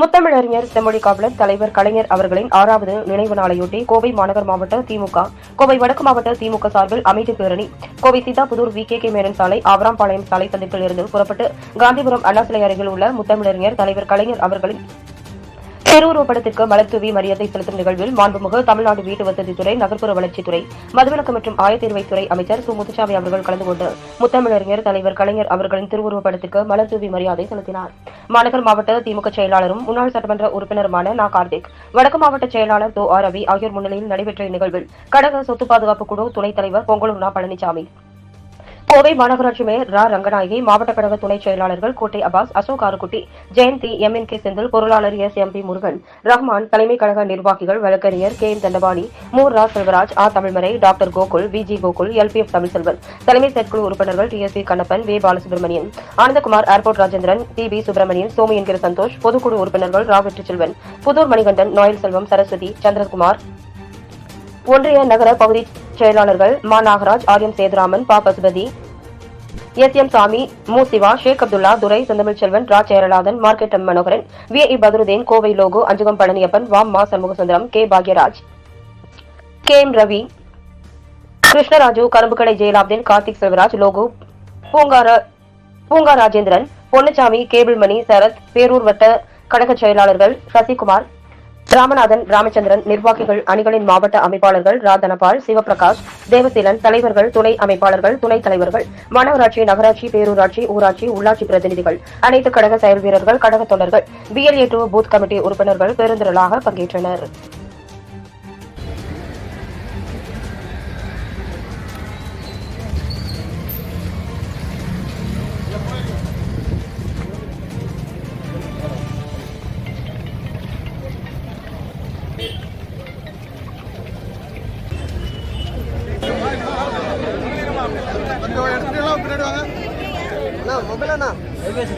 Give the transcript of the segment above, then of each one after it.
முத்தமிழறிஞர் செம்மொழி காவலர் தலைவர் கலைஞர் அவர்களின் ஆறாவது நினைவு நாளையொட்டி கோவை மாநகர் மாவட்ட திமுக கோவை வடக்கு மாவட்ட திமுக சார்பில் அமைதி பேரணி. Kovai Siddhapudur V K K Menon சாலை ஆவராம்பாளையம் சாலை சந்திப்பில் இருந்து புறப்பட்டு காந்திபுரம் அண்ணா சிலை அருகில் உள்ள முத்தமிழறிஞர் தலைவர் கலைஞர் அவர்களின் திருவுருவப்படத்திற்கு மலர்தூவி மரியாதை செலுத்தும் நிகழ்வில் மாண்புமிகு தமிழ்நாடு வீட்டு வசதித்துறை நகர்ப்புற வளர்ச்சித்துறை மதுவிலக்கு மற்றும் ஆயத்தீர்வைத்துறை அமைச்சர் சு. முத்துசாமி அவர்கள் கலந்து கொண்டு முத்தமிழறிஞர் தலைவர் கலைஞர் அவர்களின் திருவுருவப்படத்திற்கு மலர் மரியாதை செலுத்தினார். மாநகர் மாவட்ட திமுக செயலாளரும் முன்னாள் சட்டமன்ற உறுப்பினருமான நா. கார்த்திக் வடக்கு மாவட்ட செயலாளர் தோ. ஆர். ரவி ஆகியோர் முன்னிலையில் நடைபெற்ற இந்நிகழ்வில் கடக சொத்து பாதுகாப்பு குழு துணைத் தலைவர் பொங்கலூர் நா. பழனிசாமி கோவை மாநகராட்சி மேயர் ரா. ரங்கநாயகி மாவட்ட கழக துணைச் செயலாளர்கள் Kottai Abbas Ashok Arukutty Jayanthi M. N. K. Senthil பொருளாளர் S. M. P. Murugan Rahman தலைமை கழக நிர்வாகிகள் வழக்கறிஞர் கே. எம் தண்டபாணி மூர் ரா. செல்வராஜ் ஆ. Tamilmarai doctor Gokul V. G. Gokul L. P. F. Tamilselvan தலைமை செயற்குழு உறுப்பினர்கள் டி. எஸ். பி. கண்ணப்பன் வே. Balasubramanian Anandakumar airport Rajendran T. P Subramanian Somi என்கிற சந்தோஷ் பொதுக்குழு உறுப்பினர்கள் ரா. வெற்றிச்செல்வன் புதூர் மணிகண்டன் நோயல் செல்வம் சரஸ்வதி சந்திரகுமார் ஒன்றிய நகர பகுதி செயலாளர்கள் மா நாகராஜ் ஆர் எம் சேதுராமன் பா பசுபதி எஸ் எம் சாமி மு சிவா ஷேக் அப்துல்லா துரை செந்தமிழ் செல்வன் ரா Cheralathan market M Manoharan V E Badruddin Kovai logo Anjugam Palaniappan வாம் மா Shanmugasundaram K Bhagyaraj. K M Ravi Krishnaraju Karumbukadai Jeyalabdeen Karthik Selvaraj Logu பூங்கார பூங்கா ராஜேந்திரன் பொன்னுச்சாமி கேபிள் மணி சரத் பேரூர் வட்ட கழக செயலாளர்கள் சசிகுமார் ராமநாதன் ராமச்சந்திரன் நிர்வாகிகள் அணிகளின் மாவட்ட அமைப்பாளர்கள் ராதனபால் சிவபிரகாஷ் தேவசீலன் தலைவர்கள் துணை அமைப்பாளர்கள் துணைத் தலைவர்கள் மாநகராட்சி நகராட்சி பேரூராட்சி ஊராட்சி உள்ளாட்சி பிரதிநிதிகள் அனைத்து கழக செயல் வீரர்கள் கழக தொண்டர்கள் பிஎல்ஏ டூ பூத் கமிட்டி உறுப்பினர்கள் பெருந்திரளாக பங்கேற்றனர்.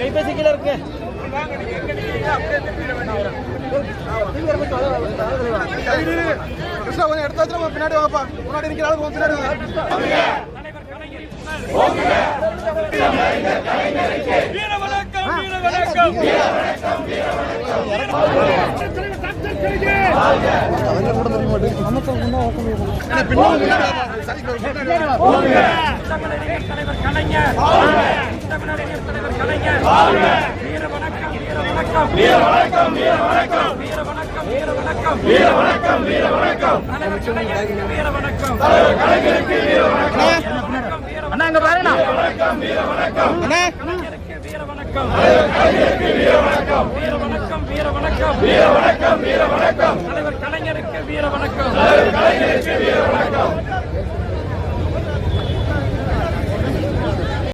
கைபேசி கீழே இருக்கு. கிருஷ்ணா கொஞ்சம் எடுத்தாச்சு நம்ம பின்னாடி வாப்பா முன்னாடி நிற்கிற ஆளுக்கு பின்னாடி வாங்க. அண்ணா அங்க பாருண்ணா அண்ணா கலைஞருக்கு வீர வணக்கம் கலைஞருக்கு வீர வணக்கம் வீர வணக்கம் வீர வணக்கம் வீர வணக்கம் வீர வணக்கம். தலைவர் கலைஞருக்கு வீர வணக்கம். தலைவர் கலைஞருக்கு வீர வணக்கம்